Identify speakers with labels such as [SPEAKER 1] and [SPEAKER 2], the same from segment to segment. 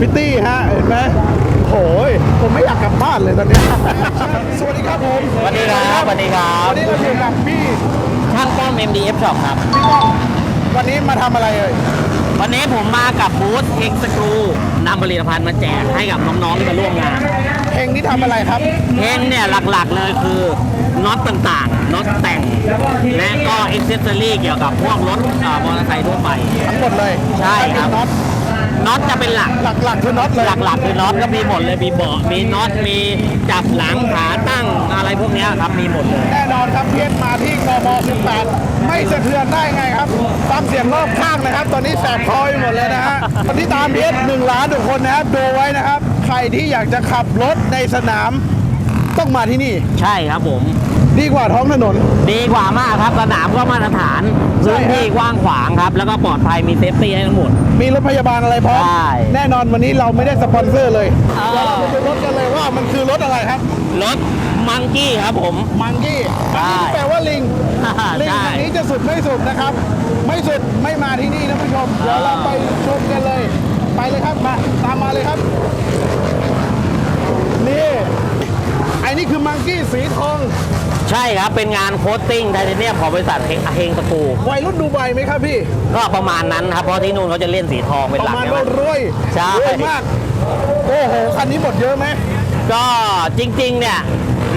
[SPEAKER 1] พิตตี้ฮะเห็นไหมโอ้ยผมไม่อยากกลับบ้านเลยตอนเนี้ยสวัสดีครับผม
[SPEAKER 2] สวัสดีครับสวัสดีครับ
[SPEAKER 1] วันนี้เราอยู่กับพี่
[SPEAKER 2] ช่างป้อม MDF Shop ครับ
[SPEAKER 1] พี่ก้องวันนี้มาทำอะไรเอ่ย
[SPEAKER 2] วันนี้ผมมากับบูธเฮงสกรูนำผลิตภัณฑ์มาแจกให้กับน้องๆที่มาร่วมงาน
[SPEAKER 1] เพลงนี้ทำอะไรครับ
[SPEAKER 2] เฮงเนี่ยหลักๆเลยคือน็อตต่างๆน็อตแต่ง และก็อ็อกเซสซอรี่เกี่ยวกับพวกรถเอ่อมอเตอร์ไซค์ทั่วไป
[SPEAKER 1] ทั้งหมดเลย
[SPEAKER 2] ใช่ครับ
[SPEAKER 1] น็อต
[SPEAKER 2] น็อตจะเป็นหลัก
[SPEAKER 1] หลักๆคือน็อตเลย
[SPEAKER 2] หลักๆคือน็อตก็มีหมดเลยมีเบาะมีน็อตมีจับหลังขาตั้งอะไรพวกเนี้ยครับมีหมดเลย
[SPEAKER 1] แน่นอนครับเพียนมาที่กม18ไม่สะเทือนได้ไงครับฟังเสียงรอบข้างนะครับ ตอนนี้แสบคอไปหมดเลยนะฮะวันนี้ตามเพียนหนึ่งล้านทุกคนนะครับดูไว้นะครับ ใครที่อยากจะขับรถในสนาม ต้องมาที่นี่
[SPEAKER 2] ใช่ครับผม
[SPEAKER 1] ดีกว่าท้องถนน
[SPEAKER 2] ดีกว่ามากครับสนามก็มาตรฐาน
[SPEAKER 1] ใช่
[SPEAKER 2] พื้นที่
[SPEAKER 1] ฮะ
[SPEAKER 2] กว้างขวางครับ แล้วก็ปลอดภัยมีเซฟตี้ให้ทั้งหมด
[SPEAKER 1] มีรถพยาบาลอะไรพร้อม
[SPEAKER 2] ใช่
[SPEAKER 1] แน่นอนวันนี้เราไม่ได้สปอนเซอร์เลย
[SPEAKER 2] เออ
[SPEAKER 1] เดี๋ยวเราไปดูรถกันเลยว่ามันคือรถอะไรครับ
[SPEAKER 2] รถมังกี้ครับผม
[SPEAKER 1] มังกี้
[SPEAKER 2] ใช่
[SPEAKER 1] แปลว่าลิง ลิง
[SPEAKER 2] ใช่
[SPEAKER 1] คันนี้จะสุดไม่สุดนะครับ ไม่สุดไม่มาที่นี่นะผู้ชม เดี๋ยวเราไปชมกันเลย ไปเลยครับมาตามมาเลยครับ นี่ไอ้นี่คือมังกี้สีทอง
[SPEAKER 2] ใช่ครับ เป็นงานโคตติ้งไทเทเนียมของบริษัทเฮงเฮงตะกู
[SPEAKER 1] วัยรุ่นดูไบไหมครับพี่
[SPEAKER 2] ก็ประมาณนั้นครับ เพราะที่นู่นเขาจะเล่นสีทองเป็น
[SPEAKER 1] ป
[SPEAKER 2] หลั
[SPEAKER 1] ระ
[SPEAKER 2] ก
[SPEAKER 1] มาณ
[SPEAKER 2] ใช่ไหม
[SPEAKER 1] ว่ารวย
[SPEAKER 2] ใช่
[SPEAKER 1] รวยมาก โอ้โห คันนี้หมดเยอะไหม
[SPEAKER 2] ก็จริง ๆ เนี่ย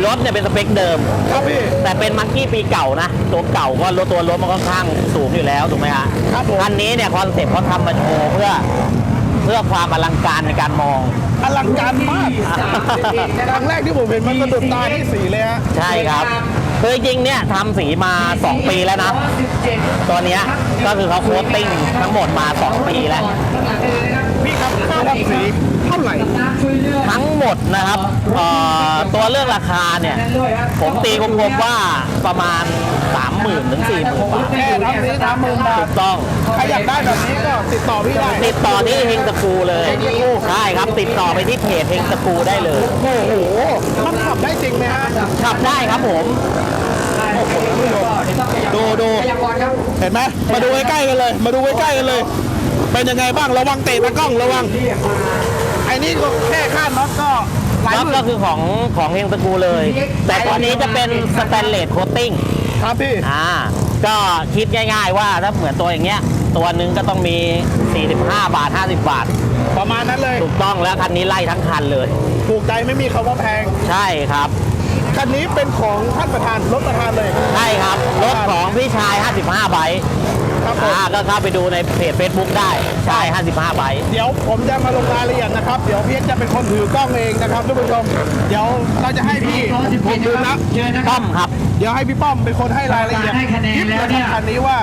[SPEAKER 2] รถเนี่ยเป็นสเปคเดิม
[SPEAKER 1] ครับพี่
[SPEAKER 2] แต่เป็นมังกี้ปีเก่านะ ตัวเก่าก็รถตัวรถมันค่อนข้างสูงอยู่แล้วถูกไหมฮะ
[SPEAKER 1] ครับผม
[SPEAKER 2] คันนี้เนี่ยคอนเซ็ปต์เขาทำมาโชว์เพื่อ เพื่อความอลังการในการมอง
[SPEAKER 1] อลังการมากครั้งแรกที่ผมเห็นมันสะดุดตาที่สีเลยฮะ
[SPEAKER 2] ใช่ครับคือจริงๆเนี่ยทำสีมา 2 ปีแล้วนะ ตัวเนี้ยก็คือเขาโคตติ้งทั้งหมดมา 2 ปีแล้ว
[SPEAKER 1] พี่ครับค่าทำสีเท่าไหร่
[SPEAKER 2] ทั้งหมดนะครับเอ่อตัวเรื่องราคาเนี่ย ผมตีกลมๆว่าประมาณ 30,000ถึง40,000บาท
[SPEAKER 1] แค่ทำสีสามหมื่นบา
[SPEAKER 2] ถู
[SPEAKER 1] ท
[SPEAKER 2] กต้อง
[SPEAKER 1] ใครอยากได้แบบนี้ก็ติดต่อพี่ได้
[SPEAKER 2] ติดต่อที่เฮงสกูเลยใช่ครับติดต่อไปที่เพจเฮงสกูได้เลย
[SPEAKER 1] โอ้โหมันขับได้จริงไหมฮะ
[SPEAKER 2] ขับได้ครับผม
[SPEAKER 1] ดูดูเห็นไหมมาดูใกล้ๆกันเลย มาดูใกล้ๆกันเลย เป็นยังไงบ้างระวังเตะตะกล้องระวังไอ้ นี่ก็แค่ค่าน็อตก็หลาย
[SPEAKER 2] น็อ
[SPEAKER 1] ห
[SPEAKER 2] ต
[SPEAKER 1] มื่
[SPEAKER 2] ก็
[SPEAKER 1] น
[SPEAKER 2] คือของของเฮงสกูเลย แต่ตัวนี้จะเป็นสแตนเลสโคตติ้ง
[SPEAKER 1] ครับพี่
[SPEAKER 2] อ่าก็คิดง่ายๆว่าถ้าเหมือนตัวอย่างเงี้ย ตัวหนึ่งก็ต้องมี 45 บาท 50 บาท
[SPEAKER 1] ประมาณนั้นเลย
[SPEAKER 2] ถูกต้องแล้วคันนี้ไล่ทั้งคันเลย
[SPEAKER 1] ถูกใจไม่มีคำว่าแพง
[SPEAKER 2] ใช่ครับ
[SPEAKER 1] คันนี้เป็นของท่านประธานรถประธานเลย
[SPEAKER 2] ใช่ครับ รถของพี่ชาย 55ไบ ค์
[SPEAKER 1] ครับผม
[SPEAKER 2] อ่าก็เข้าไปดูในเพจ Facebook ได้ชาย55ไบค์
[SPEAKER 1] เดี๋ยวผมจะมาลงรายละเอียดนะครับ เดี๋ยวพี่เอ็กซ์จะเป็นคนถือกล้องเองนะครับท่านผู้ชม เดี๋ยวเราจะให้พี่ผมดูนะ
[SPEAKER 2] ต้อมครับ
[SPEAKER 1] เดี๋ยวให้พี่ป้อมเป็นคนให้รายละเอียด
[SPEAKER 3] ให้คะแนน
[SPEAKER 1] คลิป
[SPEAKER 3] แล้ว
[SPEAKER 1] นะค
[SPEAKER 3] เนี่
[SPEAKER 1] รับ
[SPEAKER 3] ย
[SPEAKER 1] คันนี้ว่า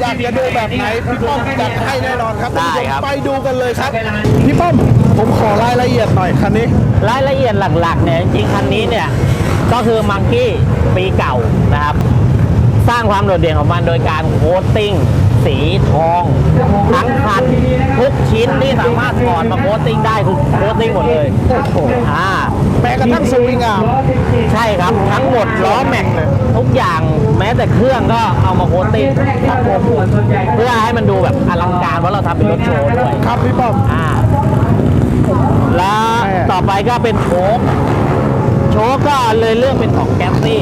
[SPEAKER 1] อยากจะดูแบบไหนพี่ป้อมจัดให้แน่นอนครับท่านผู้ช
[SPEAKER 2] ได้
[SPEAKER 1] ม
[SPEAKER 2] ครับ
[SPEAKER 1] ไปดูกันเลยครับ พี่ป้อมผมขอรายละเอียดหน่อยคันนี้
[SPEAKER 2] รายละเอียดหลักๆเนี่ยจริงๆคันนี้เนี่ย ก็คือมังกี้ปีเก่านะครับ สร้างความโดดเด่นของมันโดยการโคตติ้ง สีทองทั้งคันทุกชิ้นที่สามารถถอดมาโคตติ้งได้คือโคตติ้งหมดเลย
[SPEAKER 1] โอ้โห
[SPEAKER 2] อ่า
[SPEAKER 1] แม้กระทั่งสวิงอาร์ม
[SPEAKER 2] ใช่ครับทั้งหมดล้อแม็กซ์ทุกอย่างแม้แต่เครื่องก็เอามาโคตติ้งครับผมเพื่อให้มันดูแบบอลังการเพราะเราทำเป็นรถโชว์ด้วย
[SPEAKER 1] ครับพี่ป้อม
[SPEAKER 2] อ่าแล้ว
[SPEAKER 1] แม่
[SPEAKER 2] ต่อไปก็เป็นโชคโชคก็เลยเลือกเป็นของแกปซี่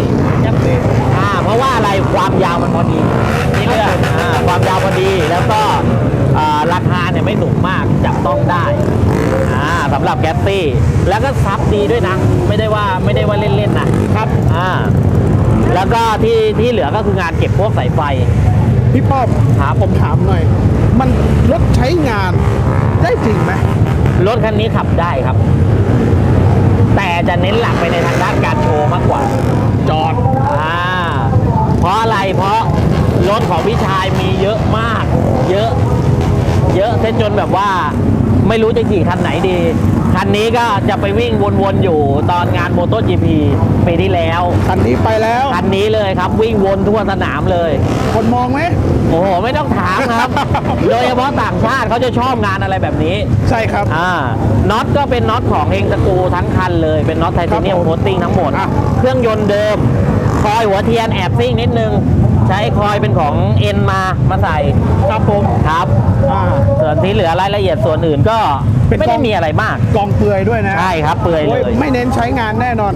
[SPEAKER 2] แล้วก็ซับดีด้วยนะ ไม่ได้ว่าไม่ได้ว่าเล่นๆนะครับอ่าแล้วก็ที่ที่เหลือก็คืองานเก็บพวกสายไฟ
[SPEAKER 1] พี่ป้อม
[SPEAKER 2] ครับ
[SPEAKER 1] ผมถามหน่อย มันรถใช้งานได้จริงไหม
[SPEAKER 2] รถคันนี้ขับได้ครับ แต่จะเน้นหลักไปในทางด้านการโชว์มากกว่า
[SPEAKER 1] จอด
[SPEAKER 2] อ่าเพราะอะไรเพราะรถของพี่ชายมีเยอะมาก เยอะ เยอะเส้นจนแบบว่า ไม่รู้จะขี่คันไหนดี คันนี้ก็จะไปวิ่งวนๆอยู่ตอนงานโมโต GP ปีที่แล้ว
[SPEAKER 1] คันนี้ไปแล้ว
[SPEAKER 2] คันนี้เลยครับวิ่งวนทั่วสนามเลย
[SPEAKER 1] คนมองไหม
[SPEAKER 2] โอ้โหไม่ต้องถามครับ โดยเฉพาะต่างชาติเขาจะชอบงานอะไรแบบนี้
[SPEAKER 1] ใช่ครับ
[SPEAKER 2] อ่าน็อตก็เป็นน็อตของเฮงสกรูทั้งคันเลยเป็นน็อตไทเทเนียม
[SPEAKER 1] ครับผม
[SPEAKER 2] โคตติ้งทั้งหมด
[SPEAKER 1] อะ
[SPEAKER 2] เครื่องยนต์เดิม คอยหัวเทียนแอบซิ่งนิดนึง ใช้คอยเป็นของเอ็นมามาใส่
[SPEAKER 1] ครับผม
[SPEAKER 2] ครับ
[SPEAKER 1] อ่า
[SPEAKER 2] ส่วนที่เหลือรายละเอียดส่วนอื่นก็
[SPEAKER 1] เป็น
[SPEAKER 2] ไม่
[SPEAKER 1] กล่
[SPEAKER 2] ได้
[SPEAKER 1] อง
[SPEAKER 2] มีอะไรมาก
[SPEAKER 1] กองเปลือยด้วยนะ
[SPEAKER 2] ใช่ครับเปลือยเล
[SPEAKER 1] โอ้ย
[SPEAKER 2] ย
[SPEAKER 1] ไม่เน้นใช้งานแน่นอน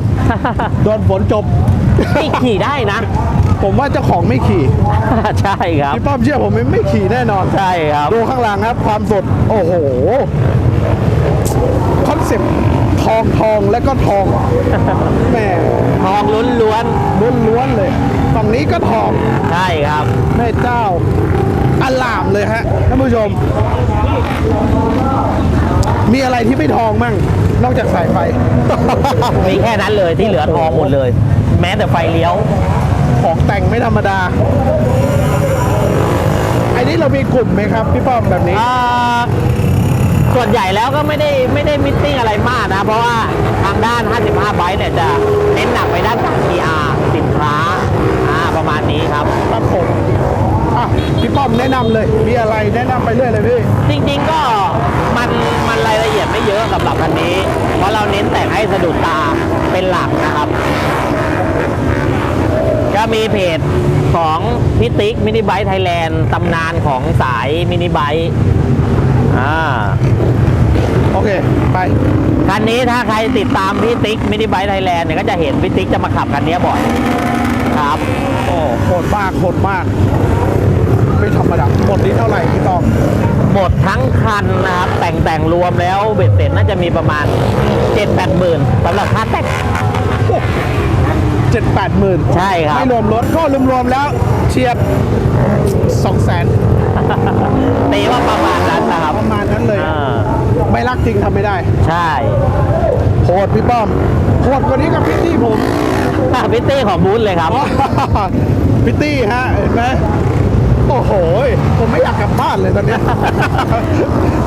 [SPEAKER 1] โดนฝนจบ
[SPEAKER 2] นี่ขี่ได้นะ
[SPEAKER 1] ผมว่าเจ้าของไม่ขี่
[SPEAKER 2] ใช่ครับ
[SPEAKER 1] พี่ป้อมเชื่อผมไม่ขี่แน่นอน
[SPEAKER 2] ใช่ครับ
[SPEAKER 1] ดูข้างหลังครับความสด โอ้โห คอนเซ็ปต์ทองทองและก็ทอง แหม่
[SPEAKER 2] ทองล้วน
[SPEAKER 1] ล้วนๆเลย ฝั่งนี้ก็ทอง
[SPEAKER 2] ๆใช่ครับ
[SPEAKER 1] แม่เจ้าอลามเลยฮะท่านผู้ชม มีอะไรที่ไม่ทองมั่ง นอกจากสายไฟ
[SPEAKER 2] มีแค่นั้นเลยที่เหลือทองหมดเลย แม้แต่ไฟเลี้ยว
[SPEAKER 1] ของแต่งไม่ธรรมดา ไอ้นี้เรามีกลุ่มไหมครับพี่ป้อมแบบนี้
[SPEAKER 2] อ่าส่วนใหญ่แล้วก็ไม่ได้ไม่ได้มิทติ้งอะไรมากนะ เพราะว่าทางด้าน 55ไบต์เนี่ยจะเน้นหนักไปด้านการ PR สินค้าอ่าประมาณนี้ครับ
[SPEAKER 1] ครับผม อะพี่ป้อมแนะนำเลย มีอะไรแนะนำไปเรื่อยเลยพี่
[SPEAKER 2] จริงๆก็มันมันรายละเอียดไม่เยอะสำหรับคันนี้ เพราะเราเน้นแต่งให้สะดุดตาเป็นหลักนะครับ ก็มีเพจของพิติกมินิไบต์ไทยแลนด์ตำนานของสายมินิไบต์อ่า
[SPEAKER 1] โอเค ไป
[SPEAKER 2] คันนี้ถ้าใครติดตามพี่ติ๊กมินิไบต์ไทยแลนด์เนี่ยก็จะเห็นพี่ติ๊กจะมาขับคันนี้บ่อยครับ
[SPEAKER 1] โอ้โหดมากโหดมากไม่ ธรรมดาหมดนี้เท่าไหร่พี่ป้อม
[SPEAKER 2] หมดทั้งคันนะครับ แต่งแต่งรวมแล้วเบ็ดเสร็จน่าจะมีประมาณ 7 8หมื่นสำหรับค่าแต่ง
[SPEAKER 1] เจ็ดแปดหมื่น
[SPEAKER 2] ใช่ครับ
[SPEAKER 1] ไม่รวมรถก็รวมๆแล้วเฉียดสองแสน
[SPEAKER 2] ตีว่าประมาณนั้นนะครับ
[SPEAKER 1] ประมาณนั้นเลย
[SPEAKER 2] อ่า
[SPEAKER 1] ไม่รักจริงทำไม่ได้
[SPEAKER 2] ใช่
[SPEAKER 1] โหดพี่ป้อมโหดกว่านี้กับพิตตี้ผม
[SPEAKER 2] พิตตี้ของบูธเลยครับ
[SPEAKER 1] พิตตี้ฮะเห็นไหมโอ้โห ผมไม่อยากกลับบ้านเลยตอนเนี้ย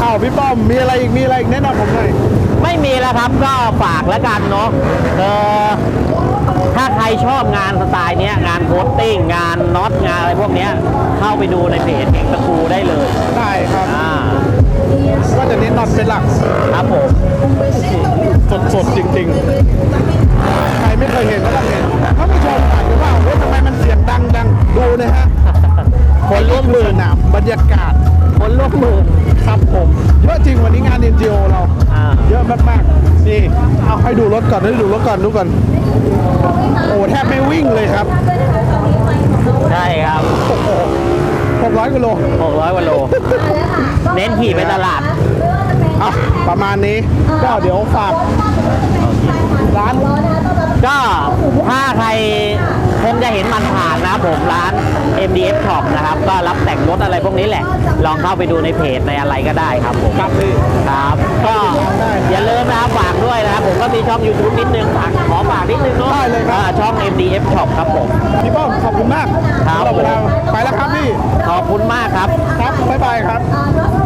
[SPEAKER 1] อ้าวพี่ป้อมมีอะไรอีกมีอะไรอีกแนะนำผมหน่อย
[SPEAKER 2] ไม่มีแล้วครับก็ฝากแล้วกันเนาะเออถ้าใครชอบงานสไตล์เนี้ยงานโคตติ้งงานน็อตงานอะไรพวกเนี้ยเข้าไปดูในเพจเก่งตะคูได้เลย
[SPEAKER 1] ได้ครับ
[SPEAKER 2] อ่า มา
[SPEAKER 1] กๆนี่เอาให้ดูรถก่อนให้ดูรถก่อนดูก่อนโอ้แทบไม่วิ่งเลยครับ
[SPEAKER 2] ใช่ครับ
[SPEAKER 1] โอ้โห600กิโล
[SPEAKER 2] 600กว่าโลเน้นขี่ไปตลาด
[SPEAKER 1] อะประมาณนี้ก็เดี๋ยวฝากร้าน
[SPEAKER 2] ก็ถ้าใครคงจะเห็นมันผ่านนะครับผมร้าน MDF Shop นะครับ ก็รับแต่งรถอะไรพวกนี้แหละ ลองเข้าไปดูในเพจในอะไรก็ได้ครับผม
[SPEAKER 1] ครับพี่
[SPEAKER 2] ครับ อง YouTube นิดนึงฝากขอฝากนิดนึงเนาะ
[SPEAKER 1] ได้เลยครับ
[SPEAKER 2] อ่าช่อง MDF Shop ครับผม
[SPEAKER 1] พี่ป้อมขอบคุณมาก
[SPEAKER 2] ครับ
[SPEAKER 1] สำหเวลาไปแล้วครับพี่
[SPEAKER 2] ขอบคุณมากครับ
[SPEAKER 1] ครับบ๊ายบายครับ
[SPEAKER 3] Uh,